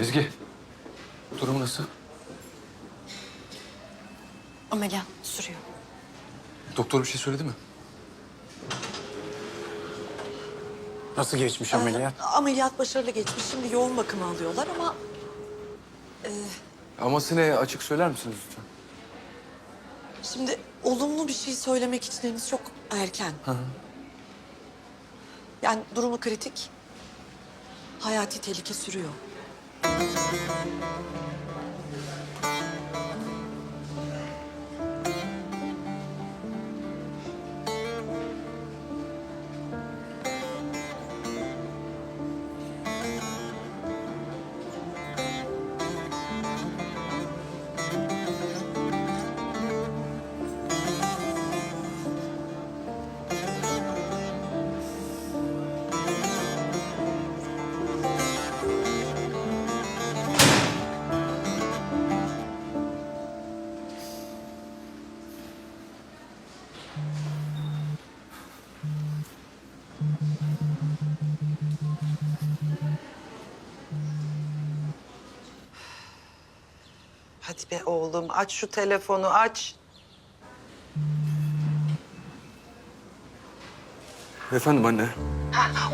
Ezgi. Durumu nasıl? Ameliyat sürüyor. Doktor bir şey söyledi mi? Nasıl geçmiş ameliyat? Ameliyat başarılı geçmiş. Şimdi yoğun bakıma alıyorlar ama Aması ne? Açık söyler misiniz lütfen? şimdi olumlu bir şey söylemek için henüz çok erken. Yani durumu kritik. Hayati tehlike sürüyor. すげえな。Hadi be oğlum aç şu telefonu aç. Efendim anne.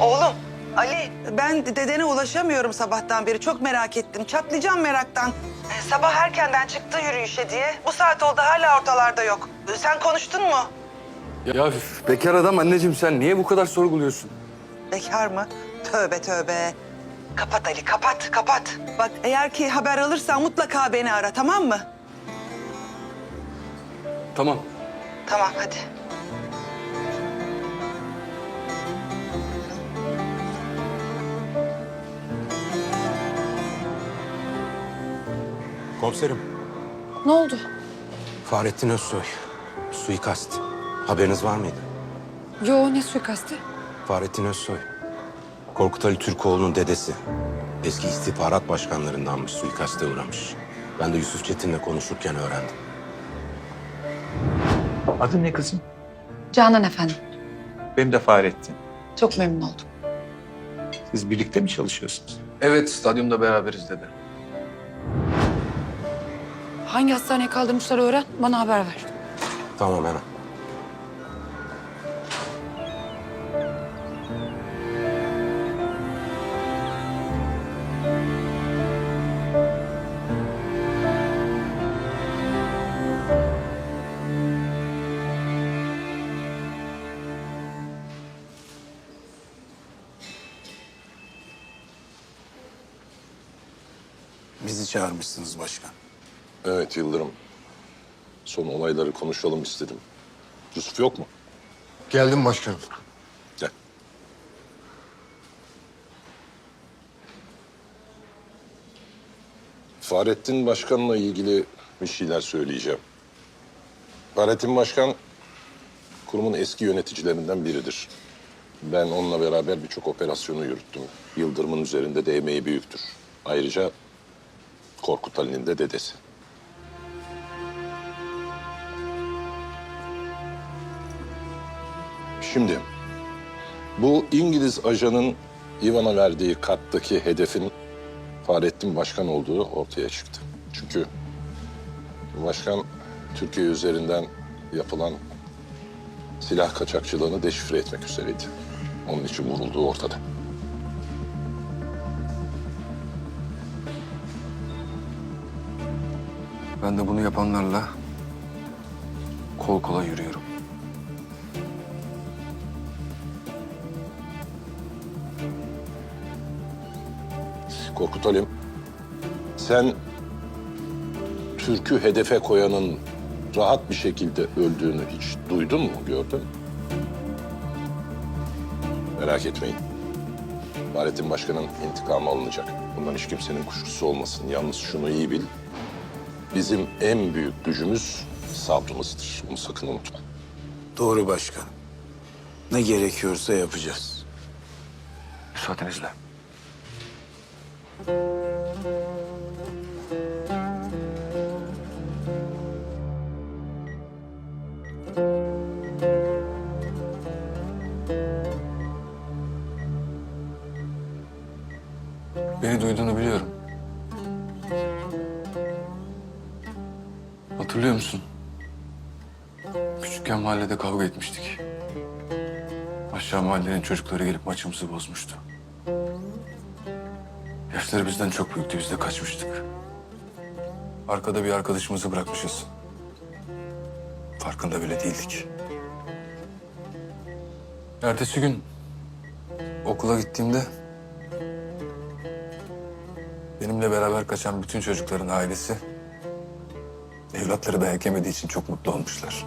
Oğlum Ali ben dedene ulaşamıyorum sabahtan beri çok merak ettim. Çatlayacağım meraktan. Ee, sabah erkenden çıktı yürüyüşe diye. Bu saat oldu hala ortalarda yok. Ee, Sen konuştun mu? Ya bekar adam anneciğim sen niye bu kadar sorguluyorsun? Bekar mı? Tövbe tövbe. Kapat Ali kapat kapat. Bak eğer ki haber alırsan mutlaka beni ara tamam mı? Tamam. Tamam hadi. Komiserim, Ne oldu? Fahrettin Özsoy. Suikast. Haberiniz var mıydı? Yo ne suikasti? Fahrettin Özsoy. Korkut Ali Türkoğlu'nun dedesi. Eski istihbarat başkanlarındanmış, suikaste uğramış. Ben de Yusuf Çetin'le konuşurken öğrendim. Adın ne kızım? Canan efendim. Benim de Fahrettin. Çok memnun oldum. Siz birlikte mi çalışıyorsunuz? Evet stadyumda beraberiz dedi. Hangi hastaneye kaldırmışlar öğren, bana haber ver. Tamam hemen. Bizi çağırmışsınız başkan. Evet Yıldırım. Son olayları konuşalım istedim. Yusuf yok mu? Geldim başkanım. Gel. Fahrettin Başkan'la ilgili bir şeyler söyleyeceğim. Fahrettin Başkan kurumun eski yöneticilerinden biridir. Ben onunla beraber birçok operasyonu yürüttüm. Yıldırım'ın üzerinde de emeği büyüktür. Ayrıca Korkut Ali'nin de dedesi. Şimdi bu İngiliz ajanın Ivan'a verdiği karttaki hedefin Fahrettin Başkan olduğu ortaya çıktı. Çünkü başkan Türkiye üzerinden yapılan silah kaçakçılığını deşifre etmek üzereydi. Onun için vurulduğu ortada. Ben de bunu yapanlarla kol kola yürüyorum. Korkut Halim, sen Türk'ü hedefe koyanın rahat bir şekilde öldüğünü hiç duydun mu, gördün mü? Merak etmeyin. Fahrettin Başkan'ın intikamı alınacak. Bundan hiç kimsenin kuşkusu olmasın. Yalnız şunu iyi bil. Bizim en büyük gücümüz sabrımızdır. Bunu sakın unutma. Doğru başkanım. Ne gerekiyorsa yapacağız. Müsaadenizle. Hatırlıyor musun? Küçükken mahallede kavga etmiştik. Aşağı mahallenin çocukları gelip maçımızı bozmuştu. Yaşları bizden çok büyüktü, biz de kaçmıştık. Arkada bir arkadaşımızı bırakmışız. Farkında bile değildik. Ertesi gün okula gittiğimde benimle beraber kaçan bütün çocukların ailesi evlatları dayak yemediği için çok mutlu olmuşlar.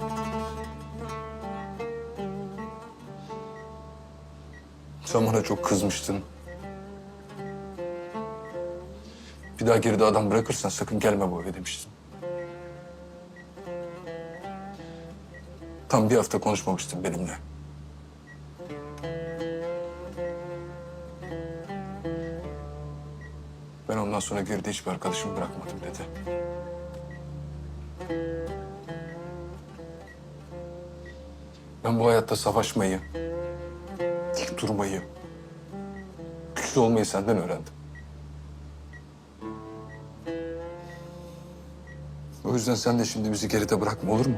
Sen bana çok kızmıştın. Bir daha geride adam bırakırsan sakın gelme bu eve demiştin. Tam bir hafta konuşmamıştın benimle. Ben ondan sonra geride hiçbir arkadaşımı bırakmadım dedi. Ben bu hayatta savaşmayı, dik durmayı, güçlü olmayı senden öğrendim. O yüzden sen de şimdi bizi geride bırakma olur mu?